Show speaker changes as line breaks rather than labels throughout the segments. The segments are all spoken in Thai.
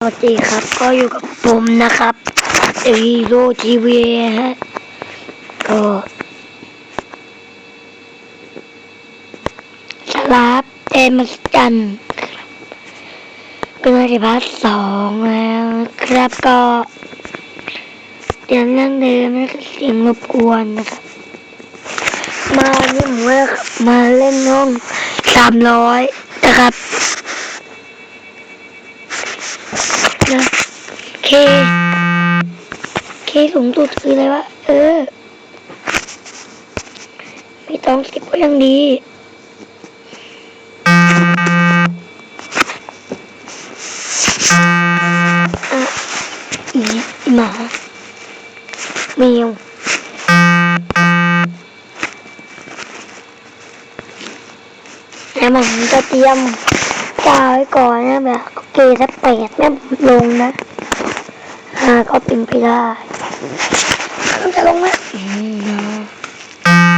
สวัสดีครับก็อยู่กับผมนะครับฮีโร่ทีวีฮะก็สลับเอมสจันเป็นวันที่พัทสองแล้วครับก็เดี๋ยวเรื่องเดิมนะคือเสียงรบกวนนะครับ มานี่ผมว่ามาเล่นห้องสามร้อยนะครับ นะ เค เคสูงสุดคืออะไรวะ เออไม่ต้องสิบก็ยังดีอะอีหมาแมวแล้วผมจะเตรียมกาวไว้ก่อนนะแบบเกย์ถ้าแปดเนี่ลงนะ อ่าก็เป็นไปได้ต้องจะลงไหมอืมนะ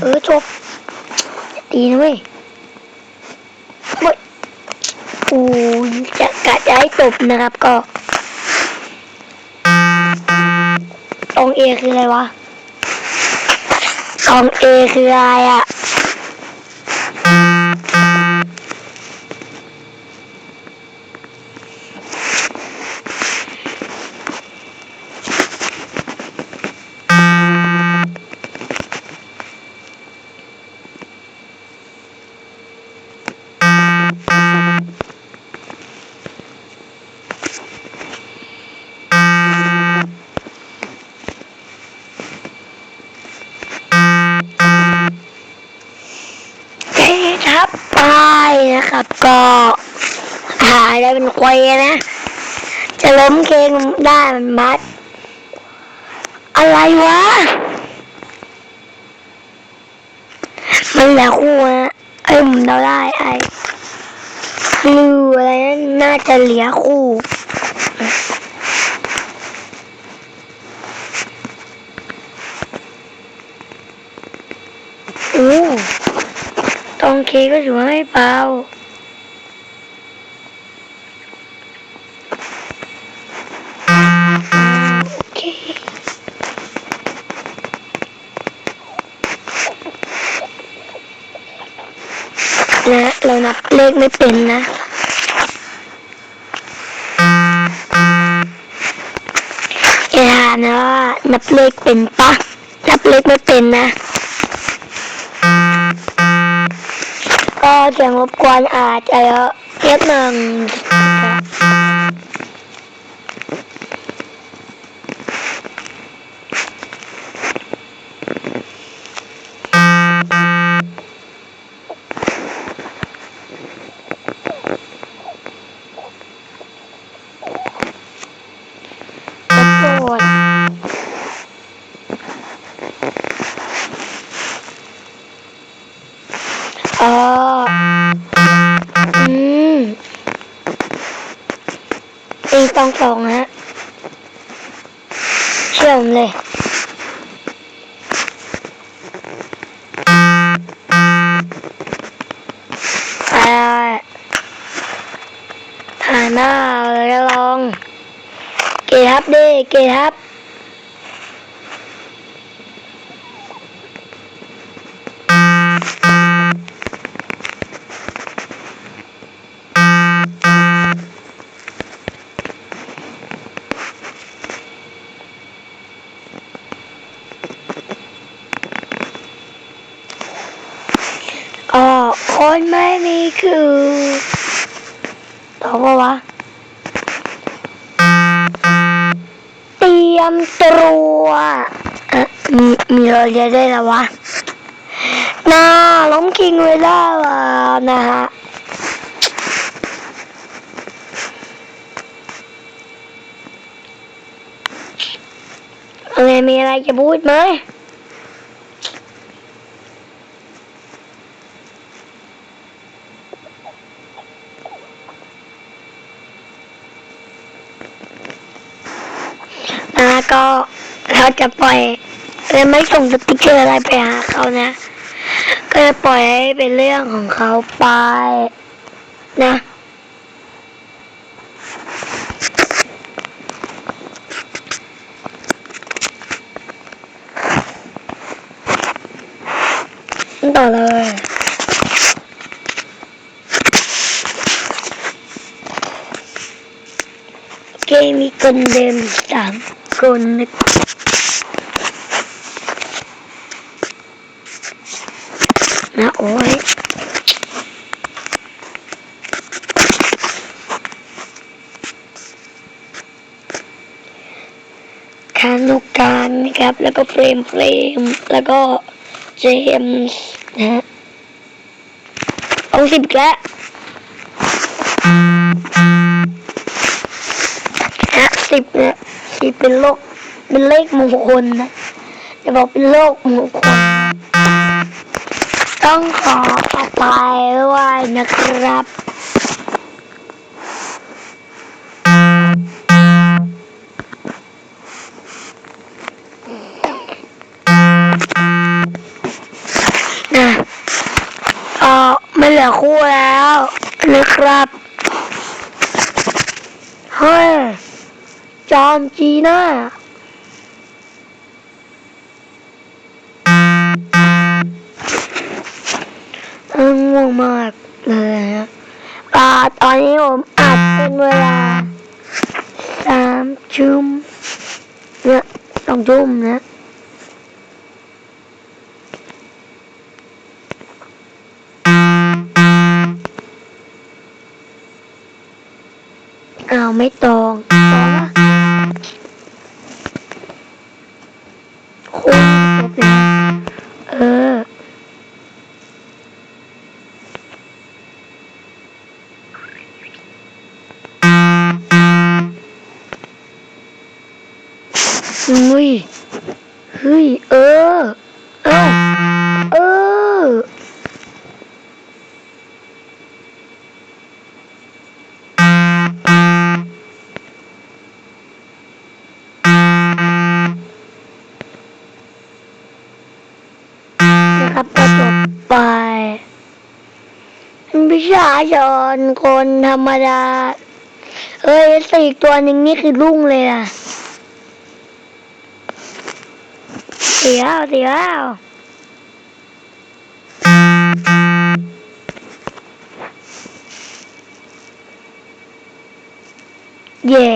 เออจบดีนะเว้ยเว้ยโอ้ยจะกะจะให้จบนะครับก็ เอคืออะไรวะตองเอคืออะไรอะ ก็หายได้เป็นควยนะ จะล้มเคงได้มันมัด อะไรวะ มันเหลือคู่นะเอ้ยผมเดาได้ไอ้ลือะไรนะน่าจะเหลือคู่โอ้ตองเคก็ถือว่าไม่เบา ขไม่เป็นนะอย่าถามนะว่านับเลขเป็นปะนับเลขไม่เป็นนะก็เสียงรบกวนอาจจะเยอะนิดหนึ่ง มเลย ถ่ายหน้าเลยลอง เกทับดิเกทับ คนไม่มีคือตอบว่าวะ เตรียมตัวมีมีเราเรียกได้แล้ววะน่าล้มคิงไว้แล้วอะนะฮะอะไรมีอะไรจะพูดไหม ก็เราจะปล่อยจะไม่ส่งสติกเกอร์อะไรไปหาเขานะ ก็จะปล่อยให้เป็นเรื่องของเขาไปนะต่อเลยเกมมีคนเดิม คนนะนะโอ้ยคานุการนะครับ แล้วก็เฟรมเฟรม แล้วก็เจมส์นะฮะเอาสิบอีกแล้วฮะสิบเนี่ย สิบเป็นโลกเป็นเลขมงคลนะจะบอกเป็นโลกมงคลต้องขออภัยด้วยนะครับนะเออไม่เหลือคู่แล้วนะครับเฮ้ย อนจีน่าง่วงมากเลยนะอตอนนี้ผมอัดเป็นเวลาสามทุ่มเนี่ยสองทุ่มนะเอาไม่ตรง พิชาชนคนธรรมดา เอ้ยสี่ตัวหนึ่งนี่คือรุ่งเลยอะเสียวเสียวเย่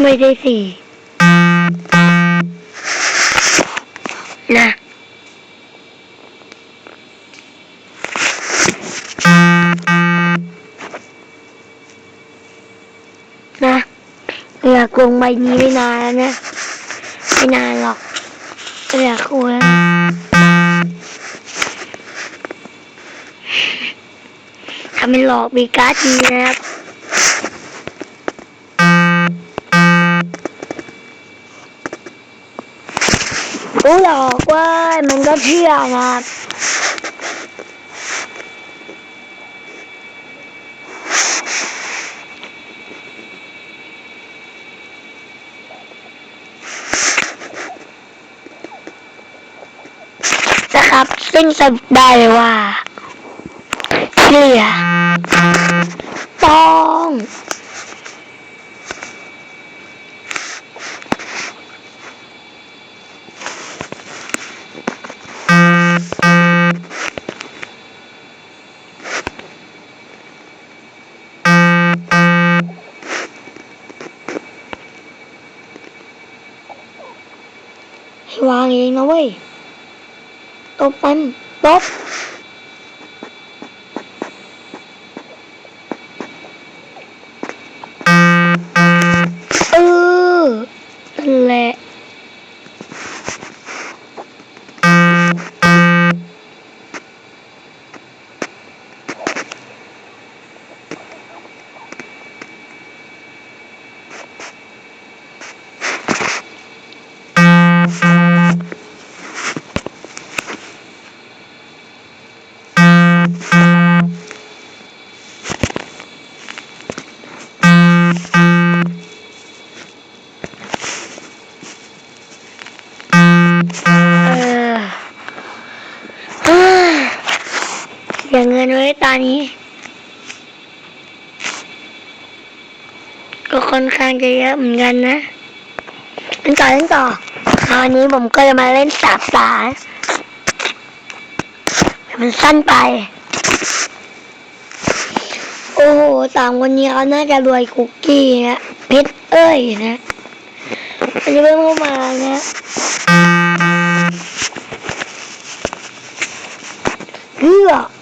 ไม่ได้สี่ กรงใบนี้ไม่นานแล้วนะ ไม่นานหรอกเหลือคูแล้วทำเป็นหลอกมีการ์ดดีนะครับรู้หรอกว่ามันก็เชื่อนะครับ นะครับ ซึ่งสรุปได้เลยว่าเฉลี่ยต้อ ตบ นี้ ก็ค่อนข้างจะเยอะเหมือนกันนะเล่นต่อเล่นต่อคราวนี้ผมก็จะมาเล่นสาบสามันสั้นไป โอ้โหสามคนนี้เขาน่าจะรวยคุกกี้นะเพชรเอ้ยนะมันจะเพิ่งเข้ามานะเฮือเ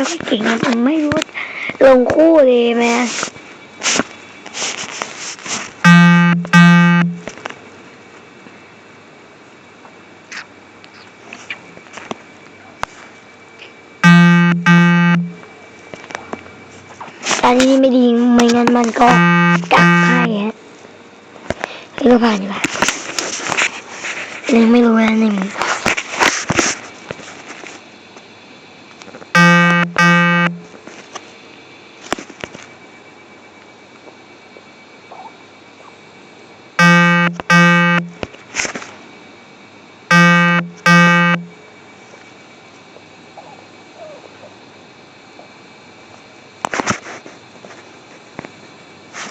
ไม่ค่อยเก่งนะผมไม่รู้ลงคู่เลยไหมตอนนี้ไม่ดีไม่งั้นมันก็กักให้ฮะให้ก็ผ่านดีกว่ายังไม่รู้นะหนึ่ง